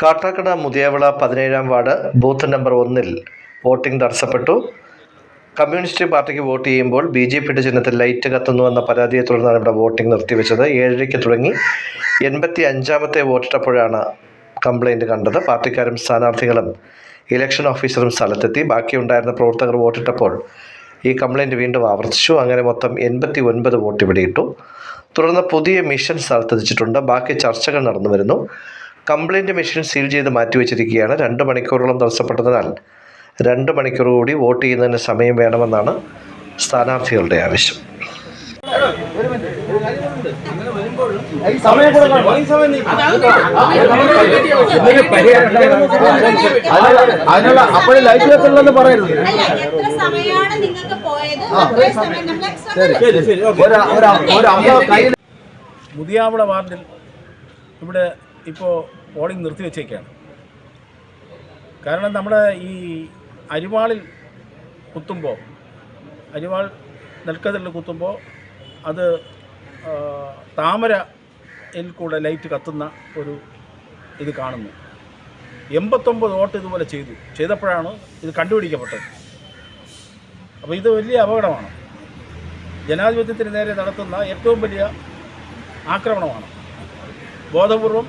കാട്ടാക്കട മുതിയവിള പതിനേഴാം ward booth number ഒന്നിൽ voting തടസ്സപ്പെട്ടു. കമ്മ്യൂണിസ്റ്റ് പാർട്ടിക്ക് വോട്ട് ചെയ്യുമ്പോൾ ബി ജെ പിയുടെ ചിഹ്നത്തിൽ ലൈറ്റ് കത്തുന്നുവെന്ന പരാതിയെ തുടർന്നാണ് ഇവിടെ വോട്ടിംഗ് നിർത്തിവെച്ചത്. ഏഴരയ്ക്ക് തുടങ്ങി എൺപത്തി അഞ്ചാമത്തെ വോട്ടിട്ടപ്പോഴാണ് കംപ്ലൈന്റ് കണ്ടത്. പാർട്ടിക്കാരും സ്ഥാനാർത്ഥികളും ഇലക്ഷൻ ഓഫീസറും സ്ഥലത്തെത്തി. ബാക്കിയുണ്ടായിരുന്ന പ്രവർത്തകർ വോട്ടിട്ടപ്പോൾ ഈ കംപ്ലൈന്റ് വീണ്ടും ആവർത്തിച്ചു. അങ്ങനെ മൊത്തം എൺപത്തി ഒൻപത് വോട്ട് ഇവിടെ ഇട്ടു. തുടർന്ന് പുതിയ മിഷൻ സ്ഥലത്തെത്തിച്ചിട്ടുണ്ട്. ബാക്കി ചർച്ചകൾ നടന്നു വരുന്നു. കംപ്ലൈന്റ് മെഷീൻ സീൽ ചെയ്ത് മാറ്റിവെച്ചിരിക്കുകയാണ്. രണ്ട് മണിക്കൂറോളം തടസ്സപ്പെട്ടതിനാൽ രണ്ട് മണിക്കൂർ കൂടി വോട്ട് ചെയ്യുന്നതിന് സമയം വേണമെന്നാണ് സ്ഥാനാർത്ഥികളുടെ ആവശ്യം. അതിനുള്ള അപ്പോഴും പറയരുത്. മുതിയാവള വാർഡിൽ ഇവിടെ ഇപ്പോൾ പോളിംഗ് നിർത്തിവെച്ചേക്കാണ് കാരണം നമ്മുടെ ഈ അരിവാളിൽ കുത്തുമ്പോൾ അരിവാൾ നെൽക്കതിരിൽ കുത്തുമ്പോൾ അത് താമരയിൽ കൂടെ ലൈറ്റ് കത്തുന്ന ഒരു ഇത് കാണുന്നു. എൺപത്തൊമ്പത് വോട്ട് ഇതുപോലെ ചെയ്തു. ചെയ്തപ്പോഴാണ് ഇത് കണ്ടുപിടിക്കപ്പെട്ടത്. അപ്പോൾ ഇത് വലിയ അപകടമാണ്. ജനാധിപത്യത്തിന് നേരെ നടത്തുന്ന ഏറ്റവും വലിയ ആക്രമണമാണ്. ബോധപൂർവം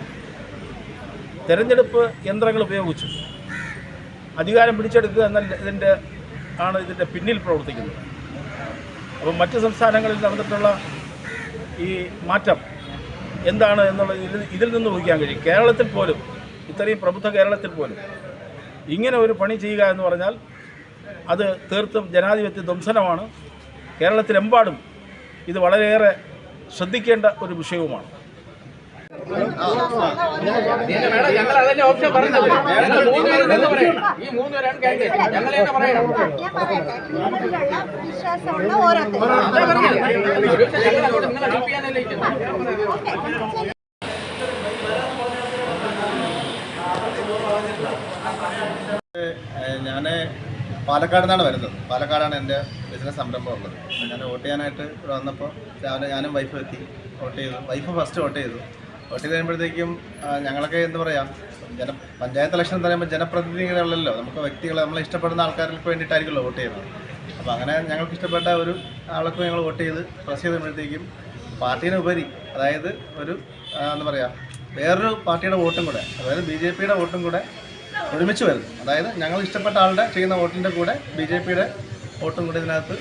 തെരഞ്ഞെടുപ്പ് യന്ത്രങ്ങൾ ഉപയോഗിച്ചു. അധികാരം പിടിച്ചെടുക്കുക എന്ന ഇതിന്റെ ആണ് ഇതിന്റെ പിന്നിൽ പ്രവർത്തിക്കുന്നത്. അപ്പം മറ്റ് സംസ്ഥാനങ്ങളിൽ നടന്നിട്ടുള്ള ഈ മാറ്റം എന്താണ് എന്നുള്ളത് ഇതിൽ ഇതിൽ നിന്ന് ഊഹിക്കാൻ കഴിയും. കേരളത്തിൽ പോലും ഇത്രയും പ്രബുദ്ധ കേരളത്തിൽ പോലും ഇങ്ങനെ ഒരു പണി ചെയ്യുക എന്ന് പറഞ്ഞാൽ അത് തീർത്തും ജനാധിപത്യ ധ്വംസനമാണ്. കേരളത്തിലെമ്പാടും ഇത് വളരെയേറെ ശ്രദ്ധിക്കേണ്ട ഒരു വിഷയവുമാണ്. ഞാൻ പറയട്ടെ നിങ്ങളിലുള്ള വിശ്വാസമുള്ള ഓരോരുത്തരും ഞാൻ പാലക്കാട് നിന്നാണ് വരുന്നത്. പാലക്കാടാണ് എന്റെ ബിസിനസ് സംരംഭം ഉള്ളത്. ഞാൻ വോട്ട് ചെയ്യാനായിട്ട് വന്നപ്പോൾ രാവിലെ ഞാനും വൈഫ് എത്തി. വോട്ട് ചെയ്തു. വൈഫ് ഫസ്റ്റ് വോട്ട് ചെയ്തു. വോട്ട് ചെയ്ത് ഞങ്ങളൊക്കെ എന്താ പറയുക ജന പഞ്ചായത്ത് ഇലക്ഷൻ എന്ന് പറയുമ്പോൾ ജനപ്രതിനിധികളല്ലോ നമുക്ക് വ്യക്തികളെ നമ്മളെ ഇഷ്ടപ്പെടുന്ന ആൾക്കാർക്ക് വേണ്ടിയിട്ടായിരിക്കുമല്ലോ വോട്ട് ചെയ്യുന്നത്. അപ്പോൾ അങ്ങനെ ഞങ്ങൾക്ക് ഇഷ്ടപ്പെട്ട ഒരു ആൾക്ക് ഞങ്ങൾ വോട്ട് ചെയ്ത് പ്രസ് ചെയ്തുമ്പോഴത്തേക്കും പാർട്ടീനെ ഉപരി അതായത് ഒരു എന്താ പറയുക വേറൊരു പാർട്ടിയുടെ വോട്ടും കൂടെ അതായത് ബി ജെ പിയുടെ വോട്ടും കൂടെ ഒരുമിച്ച് വരുന്നു അതായത് ഞങ്ങൾ ഇഷ്ടപ്പെട്ട ആളുടെ ചെയ്യുന്ന വോട്ടിന്റെ കൂടെ ബി ജെ പിയുടെ വോട്ടും കൂടെ ഇതിനകത്ത്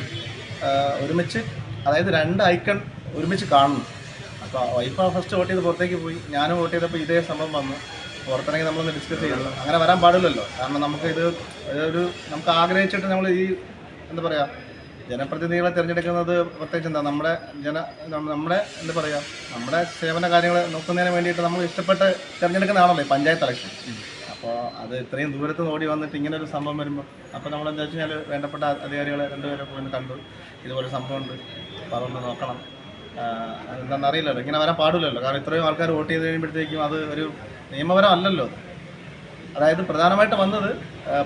ഒരുമിച്ച് അതായത് രണ്ട് ഐക്കൺ ഒരുമിച്ച് കാണുന്നു അപ്പോൾ വൈഫ് ഫസ്റ്റ് വോട്ട് ചെയ്ത് പുറത്തേക്ക് പോയി. ഞാനും വോട്ട് ചെയ്തപ്പോൾ ഇതേ സംഭവം വന്നു. പുറത്തിറങ്ങി നമ്മളൊന്ന് ഡിസ്കസ് ചെയ്തു. അങ്ങനെ വരാൻ പാടില്ലല്ലോ. കാരണം നമുക്ക് ഇത് ഒരു നമുക്ക് ആഗ്രഹിച്ചിട്ട് നമ്മൾ ഈ എന്താ പറയുക ജനപ്രതിനിധികളെ തിരഞ്ഞെടുക്കുന്നത് പ്രത്യേകിച്ച് എന്താ നമ്മുടെ ജന നമ്മ- നമ്മുടെ എന്താ പറയുക നമ്മുടെ സേവന കാര്യങ്ങൾ നോക്കുന്നതിന് വേണ്ടിയിട്ട് നമ്മൾ ഇഷ്ടപ്പെട്ട് തിരഞ്ഞെടുക്കുന്നതാണല്ലോ പഞ്ചായത്ത് ഇലക്ഷൻ അപ്പോൾ അത് ഇത്രയും ദൂരത്ത് നോടി വന്നിട്ട് ഇങ്ങനെ ഒരു സംഭവം വരുമ്പോൾ അപ്പോൾ നമ്മൾ എന്താ വെച്ച് കഴിഞ്ഞാൽ വേണ്ടപ്പെട്ട അധികാരികളെ രണ്ടുപേരെ പോയി കണ്ടു. ഇതുപോലെ സംഭവമുണ്ട് അപ്പോൾ അതൊന്ന് നോക്കണം. ആഹ് അതെന്താണെന്ന് അറിയില്ലല്ലോ ഇങ്ങനെ വരാൻ പാടില്ലല്ലോ. കാരണം ഇത്രയും ആൾക്കാർ വോട്ട് ചെയ്ത് കഴിയുമ്പോഴത്തേക്കും അത് ഒരു നിയമപരം അല്ലല്ലോ. അതായത് പ്രധാനമായിട്ട് വന്നത്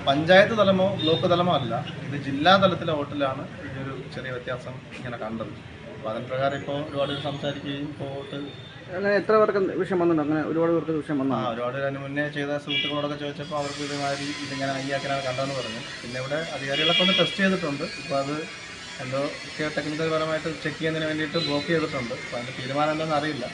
പഞ്ചായത്ത് തലമോ ബ്ലോക്ക് തലമോ അല്ല. ഇത് ജില്ലാ തലത്തിലെ വോട്ടിലാണ് ഇതൊരു ചെറിയ വ്യത്യാസം ഇങ്ങനെ കണ്ടത്. അപ്പോൾ അതിന് പ്രകാരം ഇപ്പോൾ ഒരുപാട് പേര് സംസാരിക്കുകയും ഇപ്പോൾ വോട്ട് അങ്ങനെ എത്ര പേർക്ക് വിഷയം വന്നിട്ടുണ്ട്? അങ്ങനെ ഒരുപാട് പേർക്ക് വിഷയം ആ വന്നു ഒരുപാട് അതിന് മുന്നേ ചെയ്ത സുഹൃത്തുക്കളോടൊക്കെ ചോദിച്ചപ്പോൾ അവർക്ക് ഇതുമാതിരി ഇതിങ്ങനെ ഹൈയാക്കാനാണ് കണ്ടതെന്ന് പറഞ്ഞു. പിന്നെ ഇവിടെ അധികാരികളൊക്കെ ഒന്ന് ടെസ്റ്റ് ചെയ്തിട്ടുണ്ട്. ഇപ്പോൾ അത് എന്തോ ടെക്നിക്കൽ പരമായിട്ട് ചെക്ക് ചെയ്യുന്നതിന് വേണ്ടിയിട്ട് ബ്ലോക്ക് ചെയ്തിട്ടുണ്ട്. അപ്പോൾ അതിന്റെ തീരുമാനം എന്താണെന്ന് അറിയില്ല.